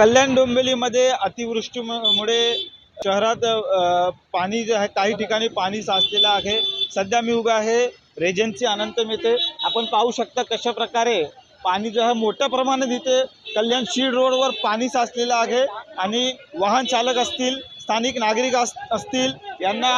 कल्याण डोंबिवलीमध्ये अतिवृष्टीमुळे शहरात पाणी जे आहे काही ठिकाणी पाणी साचलेलं आहे. सध्या मी उभा आहे. रेजन्सी अनंत मिळते. आपण पाहू शकता कशा प्रकारे पाणी जे आहे मोठ्या प्रमाणात इथे कल्याण शीड रोडवर पाणी साचलेलं आहे आणि वाहन चालक असतील स्थानिक नागरिक अस असतील यांना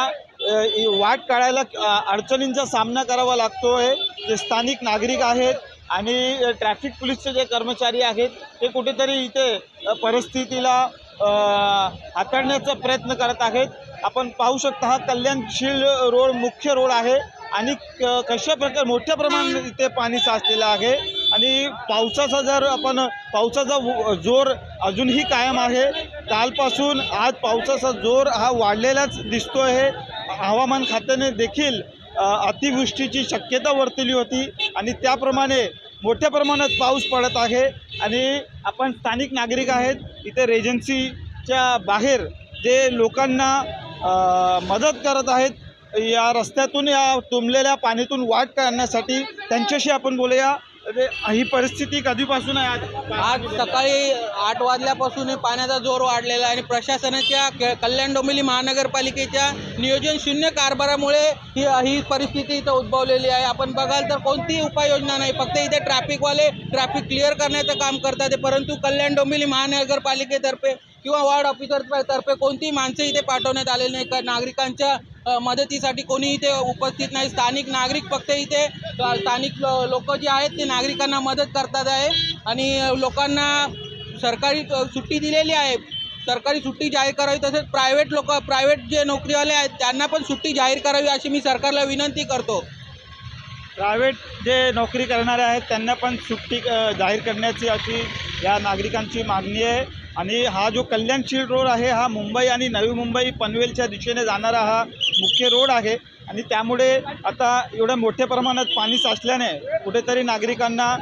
वाट काढायला अडचणींचा सामना करावा लागतो आहे जे स्थानिक नागरिक आहेत आणि ट्रॅफिक पोलीसचे जे कर्मचारी आहेत ते कुठेतरी इथे परिस्थितीला हाताळण्याचा प्रयत्न करत आहेत. आपण पाहू शकता हा कल्याणशील रोड मुख्य रोड आहे आणि क- कशा प्रकारे मोठ्या प्रमाणात इथे पाणी साचलेलं आहे. आणि पावसाचा जर आपण पावसाचा व- जोर अजूनही कायम आहे कालपासून आज पावसाचा जोर हा वाढलेलाच दिसतो आहे हवामान खात्याने देखील अतिवृष्टीची शक्यता वर्तवली होती. आणि त्याप्रमाणे मोठ्या प्रमाणात पाऊस पडत आहे आणि आपण स्थानिक नागरिक आहेत इथे रेजन्सीच्या बाहेर जे लोकांना मदत करत आहेत या रस्त्यातून या तुंबलेल्या पाण्यातून वाट काढण्यासाठी त्यांच्याशी आपण बोलूया. अरे, ही परिस्थिती कधीपासून आहे? आज आज सकाळी आठ वाजल्यापासून पाण्याचा जोर वाढलेला आहे आणि प्रशासनाच्या के- कल्याण डोंबिवली महानगरपालिकेच्या नियोजन शून्य कारभारामुळे ही ही परिस्थिती इथं उद्भवलेली आहे. आपण बघाल तर कोणतीही उपाययोजना नाही. फक्त इथे ट्रॅफिकवाले ट्रॅफिक क्लिअर करण्याचं काम करतात आहे. परंतु कल्याण डोंबिवली महानगरपालिकेतर्फे किंवा वार्ड ऑफिसर तर्फे कोणतीही माणसं इथे पाठवण्यात आलेली नाही. का नागरिकांच्या मदतीसाठी कोणी इथे उपस्थित नाही. स्थानिक नागरिक फक्त इथे स्थानिक लोक जे आहेत ते नागरिकांना मदत करतात आहे. आणि लोकांना सरकारी सुट्टी दिलेली आहे. सरकारी सुट्टी जाहीर करावी तसेच प्रायव्हेट लोक प्रायव्हेट जे नोकरीवाले आहेत त्यांना पण सुट्टी जाहीर करावी अशी मी सरकारला विनंती करतो. प्रायव्हेट जे नोकरी करणारे आहेत त्यांना पण सुट्टी जाहीर करण्याची अशी या नागरिकांची मागणी आहे. आणि हा जो कल्याणशील रोड आहे हा मुंबई आणि नवी मुंबई पनवेलच्या दिशेने जाणारा हा मुख्य रोड आहे. आणि त्यामुळे आता एवढ्या मोठ्या प्रमाणात पाणी साचल्याने कुठेतरी नागरिकांना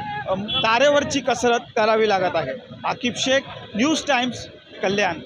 तारेवरची कसरत करावी लागत आहे. Aqib Shaikh news times Kalyan.